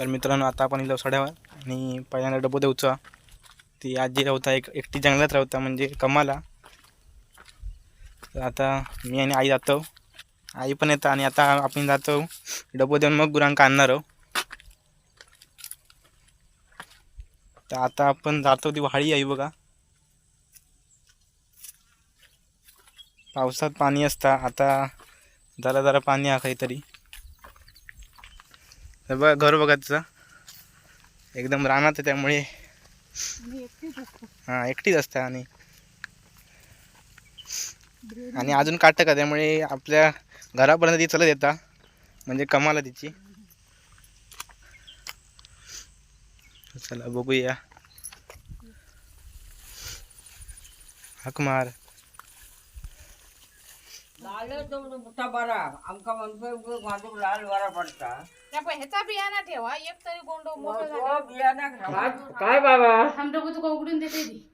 तर मित्रांनो आता आपण इलो सड्यावर आणि पहिल्यांदा डबो देऊचा ती आजी राहता एक एकटी जंगलात राहता म्हणजे कमाला. तर आता मी आणि आई जातो. आई पण येतं आणि आता आपण जातो डबो देऊन मग गुरांक आणणार तर आता आपण जातो ती वाळी आहे बघा. पावसात पाणी असता. आता जरा जरा पाणी आहे काहीतरी. तर बघा घर बघा तिचं. एकदम रानात आहे त्यामुळे. हां एकटीच असते आणि. आणि अजून काटतं का त्यामुळे आपल्या घरापर्यंत ती चलत येता. म्हणजे कमाला तिची. चला बघूया. हाक मार. तो मोठा बरा आमका म्हणतोय माझं लाल बरा पडता. पण ह्याचा बियाणा ठेवा एक तरी गोंडो मोठं झालं. काय बाबा? हम तुका उघडून देते ती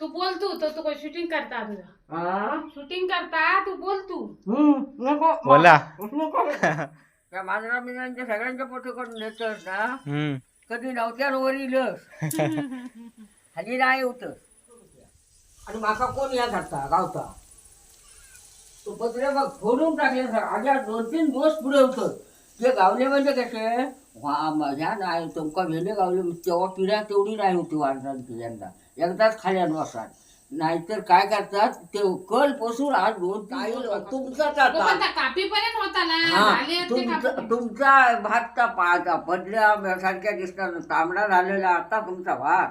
तू बोल तू तर तुका शूटिंग करता तुझा शूटिंग करता तू बोल तू. नको बोला. नको. त्या मांजरा बिंजरांच्या सगळ्यांच्या पोटी करून देतोस ना? हम्म. कधी नव्हत्या वरी हल्ली नाही होत आणि माका कोण या करता गावता? तो पत्रे बघ फोडून टाकले सर आजा दोन तीन दिवस पुढे होतं. ते गावले म्हणजे कसे? वा माझ्या नाही. तुमका भेले गावले तेव्हा पिढ्या तेवढी नाही होती वांढरांची यंदा एकदाच खाल्यान वसात नाहीतर काय करतात? ते कल पोसून आज दोन हा तुमचा कापी. तुमचा भातचा पाचा पडल्या सारख्या दिसतात. तांबडा झालेला आता तुमचा भात.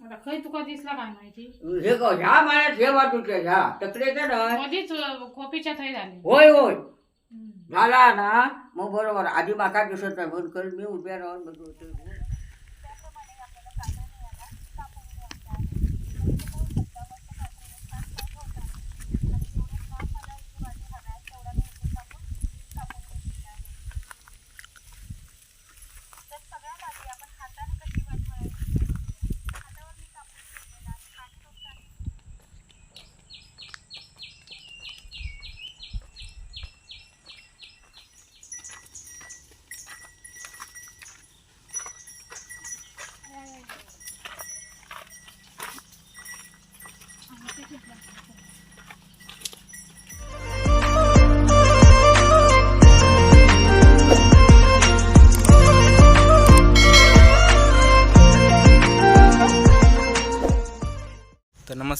आता खै तुका दिसला काय माहिती? हे ग ह्या माळ्यात हे बाजूचे ह्या. तकडेचे नाही मध्येच खोपीच्या थै झाले. होय होय. हम्म. झाला ना मग बरोबर आधी माका दिसत नाही म्हणून मी उभ्या राहून बघतो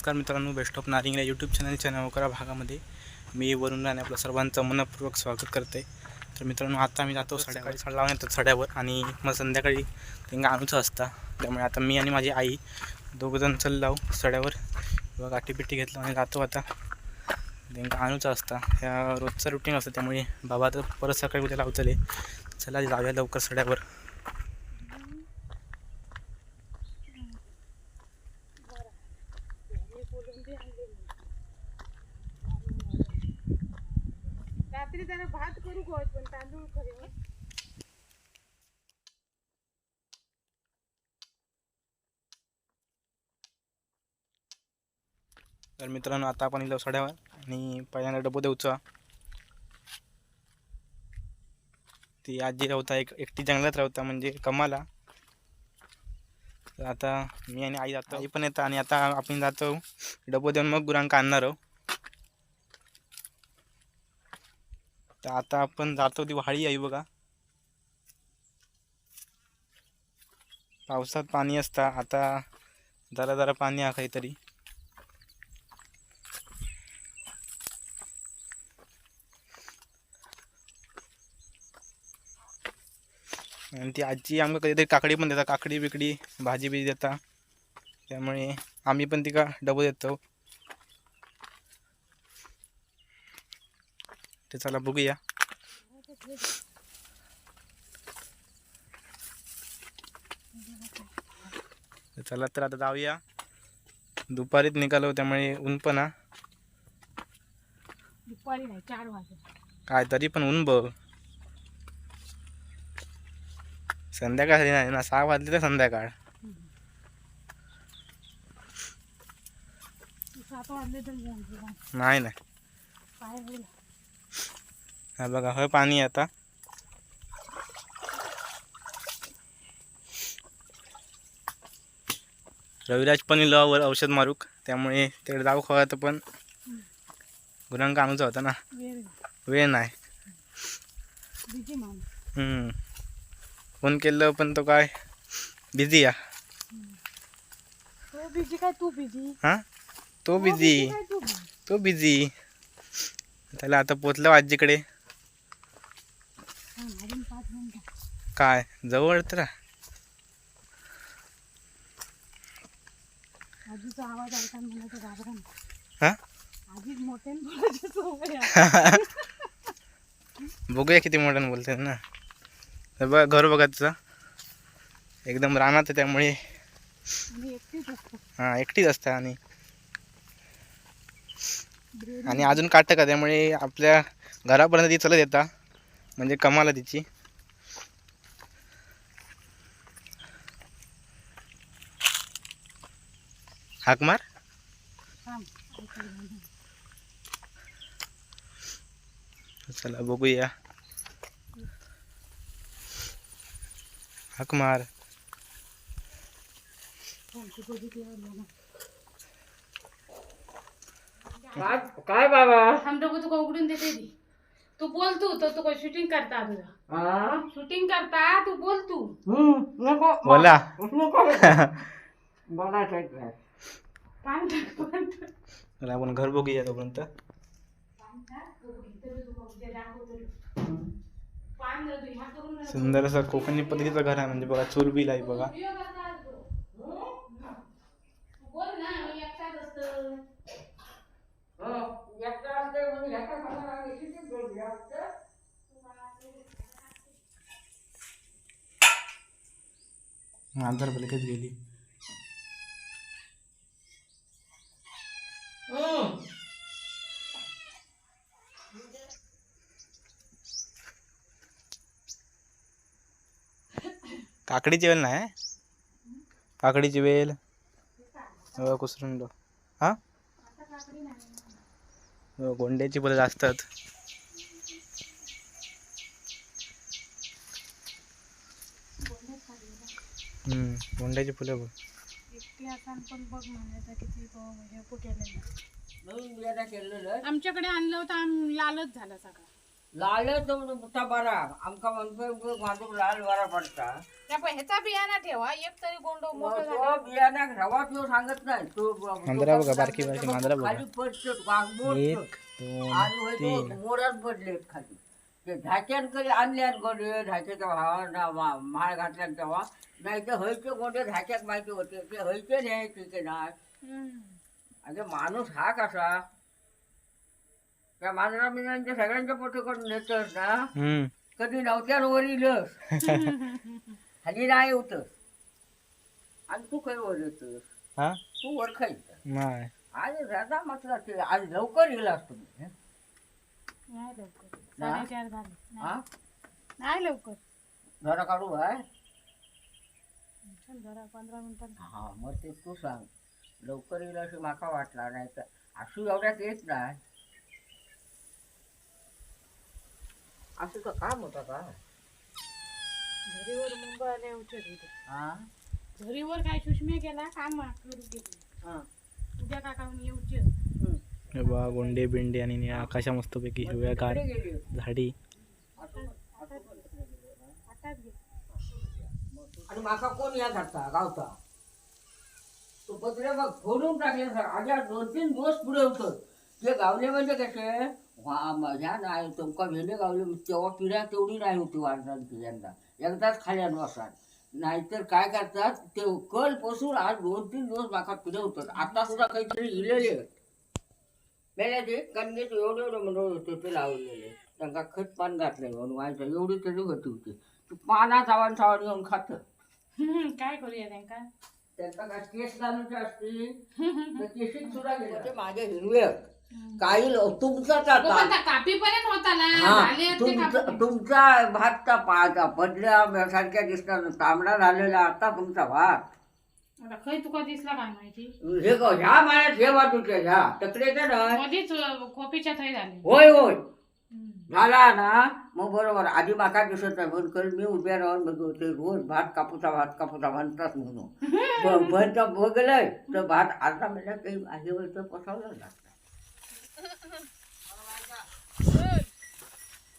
नमस्कार मित्रांनो बेस्ट ऑफ नारिंग या यूट्यूब चॅनलच्या नवकरा भागामध्ये मी वरून राहणे आपलं सर्वांचं मनपूर्वक स्वागत करते तर मित्रांनो आता मी जातो सड्यावर सड लावून येतो सड्यावर आणि मग संध्याकाळी त्यांना आणूचं असता. त्यामुळे आता मी आणि माझी आई दोघंजण चल लावू सड्यावर. किंवा गाठीपिठी घेतलं आणि जातो आता. त्यांना आणूचं असता. ह्या रोजचं रुटीन असतं त्यामुळे बाबा तर परत सकाळी उद्या लावतले. चला जाऊया लवकर सड्यावर. रात्री जरा भात करू गोय पण तांदूळ खरे तर मित्रांनो आता आपण इलो सड्यावर आणि पहिल्यांदा डबो देऊचा. ती आजी राहता एक एकटी जंगलात राहता म्हणजे कमाला. तर आता मी आणि आई जातो. आई पण येतं आणि आता आपण जातो डबो देऊन मग गुरांक आणणार आहो तर आता आपण जातो ती वाळी आहे बघा. पावसात पाणी असता आता जरा जरा पाणी आहे काहीतरी. आणि ती आजी आमका कधीतरी काकडी पण देता काकडी बिकडी भाजी बिजी देता त्यामुळे आम्ही पण तिका डबो देतो. ते चला बघूया. चला तर आता जाऊया. दुपारीच निघालो त्यामुळे ऊन पण दुपारी नाही चार वाजता काय तरी पण ऊन बघ. संध्याकाळ झाली नाही ना सहा वाजले तर संध्याकाळ. नाही नाही. हा बघा हय पाणी आता. रविराज पण वर औषध मारूक त्यामुळे ते दाव खवत पण. गुणांक आणूचा होता ना. वेळ नाही. हम्म. फोन केलं पण तो काय बिझी या तो बिझी तो बिझी त्याला आता पोचला आजीकडे. काय? जवळ तर आजीचा आवाज ऐकायला म्हणायचं घाबरा हां? आजीच मोठ्याने बोलायची सवय आहे. बघूया किती मोठ्यानं बोलते ना. तर बघ घर बघा तुझं एकदम रानात आहे त्यामुळे. आणि एकटीच असतो. हां एकटीच असते आणि. आणि अजून काटतं का त्यामुळे आपल्या घरापर्यंत ती चलत येता. म्हणजे कमाला तिची. हाक मार थांब ऐकायला नाही. चला बघूया हाक मार थांब, तू बघितल्यावर मला. काय काय बाबा थांब डबं तुका उघडून देते ती तू बोल तू तर तू शूटिंग करता तुझा हा? शूटिंग करता तू बोल तू हम्म, नको बोला नको बोलायचं आहे. पान टाक पान टाक. चला आपण घर बघूया तोपर्यंत. सुंदर असं कोकणी पद्धतीचं घर आहे म्हणजे बघा चूलबिल आहे बघा. व्हिडिओ करता आज बघ. तू बोल ना मी एकटाच असतो हो, एकटं असतं म्हणजे एका कामाला आम्ही किती बोलूया असतं? आधार लगेच गेली हम्म. काकडीची वेल नाही काकडीची वेल. हो कुसरून हा? हो, गोंड्याची फुलं असतात हम्म, गोंड्याची फुलं बघ. पण बघ तो हे केलेलं. आमच्याकडे आणलं होतं आम लालच झाला सगळा. लाल तर बरा. आमका म्हणतोय माझं लाल बरा पडता. त्या पण ह्याचा बियाणा ठेवा एक तरी गोंडो मोठं बियाणा रवा तो सांगत नाही. तो मांजरा बघा, बारकी बारकी मांजरा बघा. खाली पडतो वाघमोड आणि मोरात पडलेत खाली. ते धाक्यान कधी आणल्यान गोंडे? धाक्याच्या भावाना माळ घातल्यान तेव्हा? नाही तर हयचे गोंडे धाक्यात माहिती होते. ते हयचे न्यायचे की नाही हम्म. अगे माणूस हा कसा? त्या मांजरा मिनांच्या सगळ्यांच्या पोटेकडून नेतोस ना? हम्म. कधी नव्हत्या वरी लस हल्ली नाही होतस आणि तू काही वर येतोस? हा? तू वर खायचं राजा म्हटलं ते आज लवकर येईल असतो मी हं? लवकर? साडेचार झाले. हा? नाही लवकर. जरा काढू आहे चल जरा पंधरा मिनिटात हा मग ते तू सांग. लवकर येईल असं माका वाटला नाही तर. असू एवढ्यात येत नाही. असं तर काम होतं का? झरीवर मुंबई आले उचल हा? झरीवर काय सुषमे केला? काम करू केली. हा. उद्या का काढून येऊच. हं. गोंडे बिंडे आणि निळ्या आकाशा मस्तपैकी हिरव्यागार झाडी. आणि माका कोण या करता गावता. तो पत्रे बघ फोडून टाकले आज्या दोन तीन दिवस पुढे होत. ते गावले म्हणजे कसे? माझ्या नाही. तुमका भेले गावले म्हणजे तेव्हा पिढ्या तेवढी नाही होती वाढणार यंदा. एकदाच खाल्यान वसात. नाहीतर काय करतात? ते कल पसून आज दोन तीन दिवस माका पुढे होतात. आता सुद्धा काहीतरी इलेले मेल्या ते एवढे एवढे होते ते लावलेले. त्यांना खत पान घातलं म्हणून व्हायचं एवढी तरी होती होती. तू पाना सावण सावण घेऊन खात. हम्म, काय करूया त्यांका त्यांचा काय केस घालूचे तर केशीत सुद्धा गेले ते माझे हिरवे काही लो- तुमचाच तो आता पण त्या कापीपर्यंत होता ना. झाले आहेत ते तुमचा कापी. तुमचा भातचा पाचा पडल्या सारख्या दिसतात. तांबडा झालेला आता तुमचा भात. आता खय तुका दिसला काय माहिती? हे ग ह्या माळ्यात हे बाजूच्या ह्या कॉपीच्या थंय झाले होय होय. झाला ना मग बरोबर आधी माका दिसत नाही म्हणून कल मी उभ्या राहून बघू ते रोज भात कापूचा भात कापूचा म्हणतात म्हणून. भरत बघलंय तर भात अर्धा महिन्यात काही आहे वरचं पसवलं लागतं.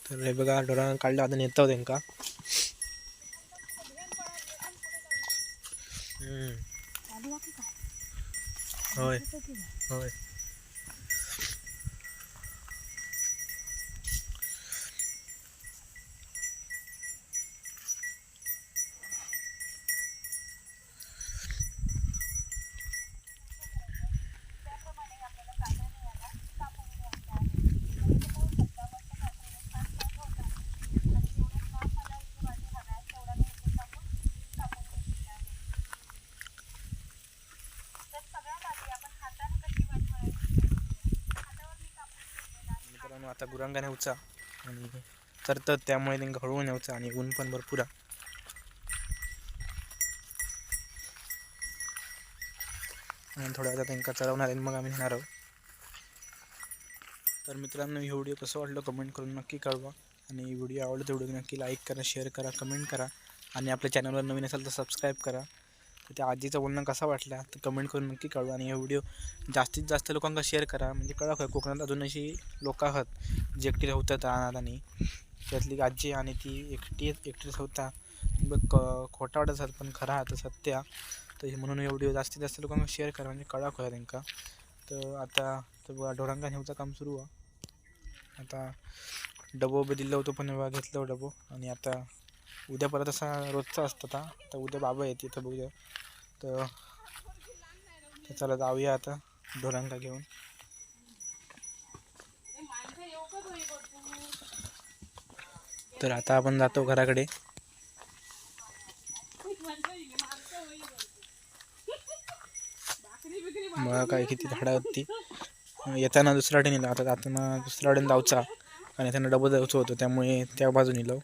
तर हे बघा ढोरांना काढलं आता नेता त्यांका. हम्म. होय. होय मित्रांनो आता गुरांगा न्यावचा आणि तर त्यामुळे त्यांना हळवून न्यावचा आणि ऊन पण भरपूर आणि थोड्या वेळात त्यांना चढवणार आहे मग आम्ही नेणार आहोत. तर मित्रांनो हे व्हिडिओ कसं वाटलं कमेंट करून नक्की कळवा. आणि व्हिडिओ आवडला तर व्हिडिओ नक्की लाईक करा शेअर करा कमेंट करा. आणि आपल्या चॅनलवर नवीन असेल तर सबस्क्राईब करा. तर त्या आजीचं बोलणं कसा वाटला तर कमेंट करून नक्की कळू आणि हे व्हिडिओ जास्तीत जास्त लोकांना शेअर करा. म्हणजे कळा खरं कोकणात अजून अशी लोक आहात जे एकटी राहतात राहणार आणि त्यातली आजी आणि ती एकटी एकटीच होता. बघ क- खोटा वाटत असतात पण खरा आता सत्य. तर हे म्हणून व्हिडिओ जास्तीत जास्त लोकांना शेअर करा म्हणजे कळा खरं त्यांना तर आता तर बघा ढोरांका नेऊचं काम सुरू. आहे आता डबो बी दिलं होतं पण बघा घेतलं डबो. आणि आता उद्या परत असा रोजचा असतो आता. तर उद्या बाबा येते इथं बघूया. तर चला जाऊया आता ढोरांका घेऊन. तर आता आपण जातो घराकडे. मला काय किती झाडं होती येताना दुसऱ्या नेलं. आता जाताना दुसऱ्या वाटेने जाऊचा. आणि त्यांना डबल जायचं होतं. त्यामुळे त्या बाजूने नेलं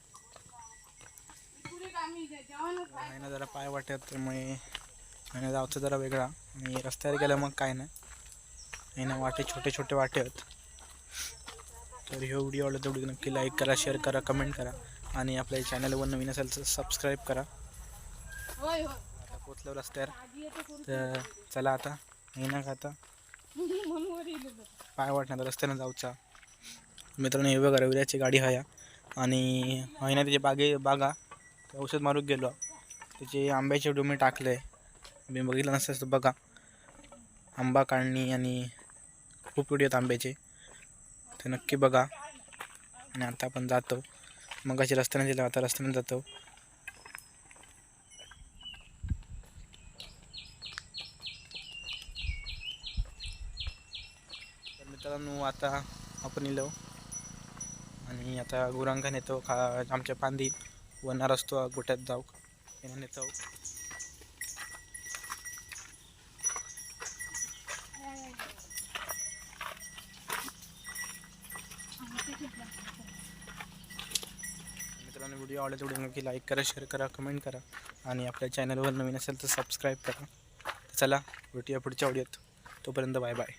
महिना जरा पाय वाटत त्यामुळे महिना जाऊचं जरा वेगळा. आणि रस्त्यावर गेलं मग काय नाही. ना वाटे छोटे छोटे वाटे आहेत. तर ह्यो व्हिडिओ आवडला तर व्हिडिओ नक्की लाईक करा शेअर करा कमेंट करा. आणि आपल्या चॅनलवर नवीन असेल तर सबस्क्राईब करा. होय होय. आता पोचलो रस्त्यावर. तर चला आता नाही ना का आता? पाय वाटणार रस्त्यानं जाऊचा. मित्रांनो हे बघा रविराची गाडी आहे आणि ना त्याचे बागे बागा ते औषध मारून गेलो. त्याचे आंब्याचे डोमे टाकले. मी बघितलं नसतं तर बघा. आंबा काढणी आणि खूप व्हिडिओ आहेत आंब्याचे. ते नक्की बघा. आणि आता आपण जातो. मग अशी रस्त्याने दिलं आता रस्त्याने जातो. तर मित्रांनो आता आपण इलो. आणि आता गुरांका नेतो खा आमच्या पांदी वनार असतो गोट्यात जाऊ Ini tahu. मित्रांनो व्हिडिओ आवडला तेवढे नक्की लाईक करा शेअर करा कमेंट करा आणि आपल्या चॅनलवर नवीन असेल तर सबस्क्राईब करा. चला भेटूया पुढच्या आवडीत तोपर्यंत बाय बाय